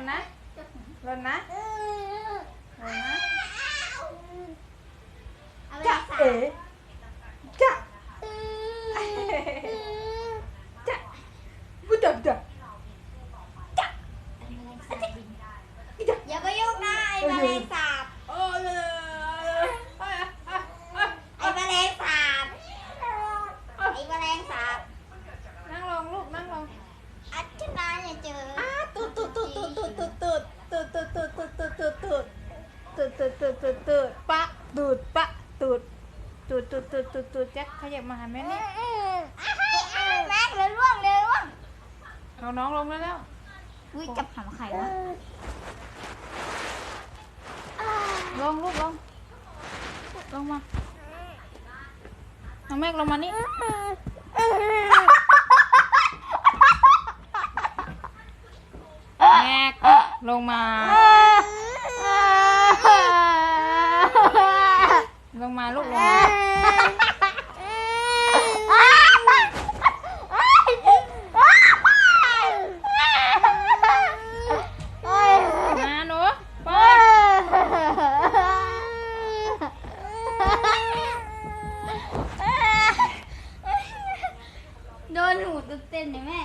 นนะลนนะลนนะเอาไปจะสาเอ๋จะจะบุดับดับจะ ตูดตูดตูดตูดตูดตูดปะตูดปะตูดตูดตูดตูดตูดตูดแจ็คขยับมาหาแม่นี่แม็กเลยร่วงเลยร่วงเอาน้องลงแล้วแล้วอุ้ยจับหำไข่วะลงลูกลงลงมาน้องแม็กลงมานี่แม็กลงมา ลงมาลูกลงมามาหนูปล่โดนหูเต็มๆเลยแม่